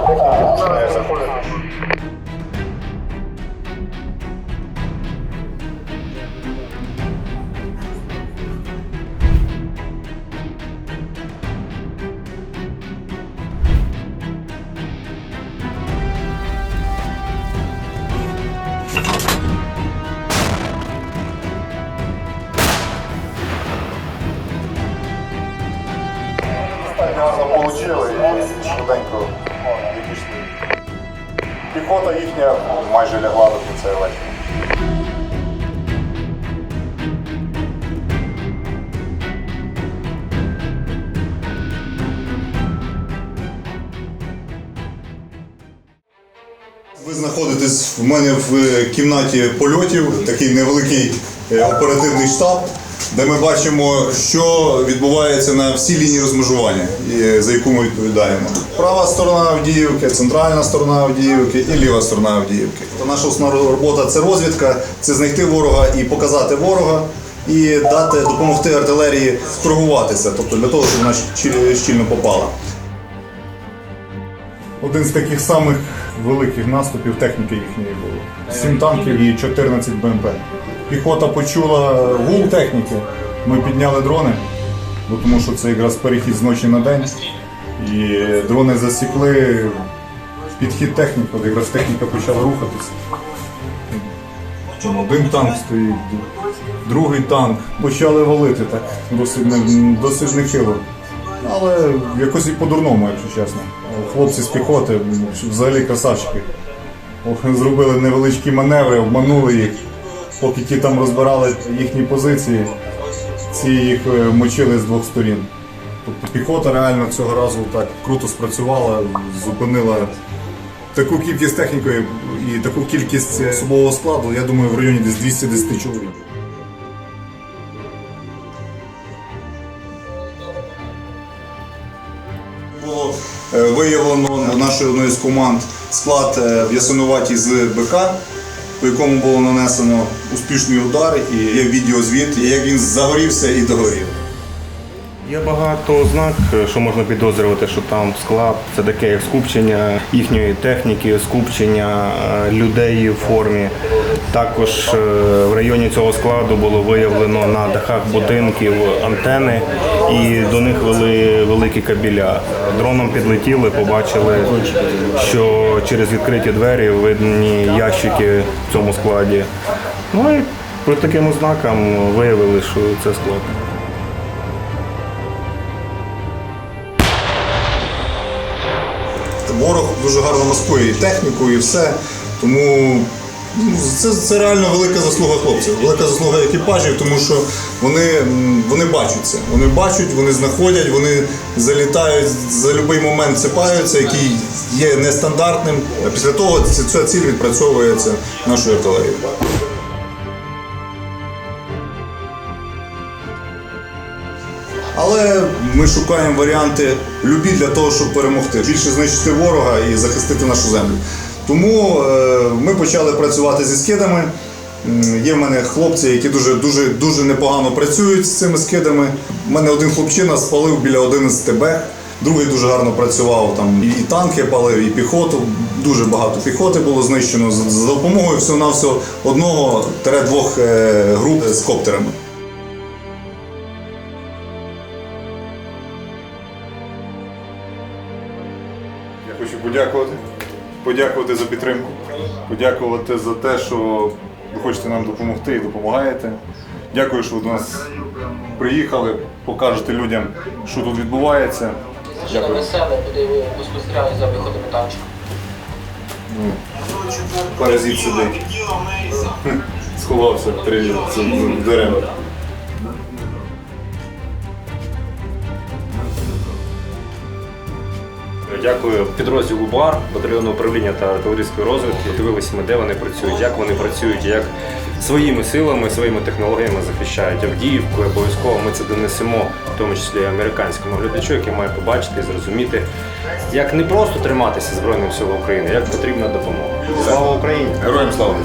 техніки починає заходити. Піхота їхня майже лягла до цей вечір. Ви знаходитесь в мене в е, кімнаті польотів, такий невеликий е, оперативний штаб, де ми бачимо, що відбувається на всій лінії розмежування, за яку ми відповідаємо. Права сторона Авдіївки, центральна сторона Авдіївки і ліва сторона Авдіївки. То наша основна робота це розвідка, це знайти ворога і показати ворога. І дати допомогти артилерії сторгуватися, тобто для того, щоб вона щільно попала. Один з таких самих великих наступів техніки їхньої було. Сім танків і 14 БМП. Піхота почула гул техніки. Ми підняли дрони, бо тому що це якраз перехід з ночі на день. І дрони засікли підхід техніки, от якраз техніка почала рухатися. Один танк стоїть, другий танк. Почали валити так, досить, досить нехило. Але якось і по-дурному, якщо чесно. Хлопці з піхоти взагалі красавчики. Зробили невеличкі маневри, обманули їх. Поки ті там розбирали їхні позиції, ці їх е, мочили з двох сторін. Тобто піхота реально цього разу так круто спрацювала, зупинила таку кількість техніки і таку кількість особового складу, я думаю, в районі десь 210 чоловік. Було виявлено виявлено нашою одною з команд склад е, в Ясинуваті з БК, по якому було нанесено успішний удар, і є відеозвіт, як він загорівся і догорів. Є багато ознак, що можна підозрювати, що там склад це таке як скупчення їхньої техніки, скупчення е, людей в формі. Також е, в районі цього складу було виявлено на дахах будинків антени, і до них вели великі кабіля. Дроном підлетіли, побачили, що через відкриті двері видні ящики в цьому складі. Ну і по таким ознакам виявили, що це склад. Ворог дуже гарно маскує і техніку, і все. Тому ну, це, це реально велика заслуга хлопців, велика заслуга екіпажів, тому що вони, вони бачать це. Вони бачать, вони знаходять, вони залітають за будь-який момент цепаються, який є нестандартним. А після того ця ціль відпрацьовується нашою артилерією. Але ми шукаємо варіанти любі для того, щоб перемогти, більше знищити ворога і захистити нашу землю. Тому е, ми почали працювати зі скидами. Є в мене хлопці, які дуже дуже дуже непогано працюють з цими скидами. У мене один хлопчина спалив біля 11 ТБ, другий дуже гарно працював там і танки палив, і піхоту. Дуже багато піхоти було знищено за за допомогою всього-навсього одного-двох е, груп з коптерами. Подякувати. Подякувати за підтримку. Подякувати за те, що ви хочете нам допомогти і допомагаєте. Дякую, що ви до нас приїхали, покажете людям, що тут відбувається. Дякую. веселе, ви спостерігаєте за виходами танчика. Паразит сидить. Сховався три дерев. Дякую підрозділу БАР, батальйону управління та артилерійської розвідки. Дивилися ми, де вони працюють, як вони працюють, як своїми силами, своїми технологіями захищають Авдіївку. Обов'язково ми це донесемо, в тому числі американському глядачу, який має побачити і зрозуміти, як не просто триматися Збройним силам України, як потрібна допомога. Слава Україні! Героям слава!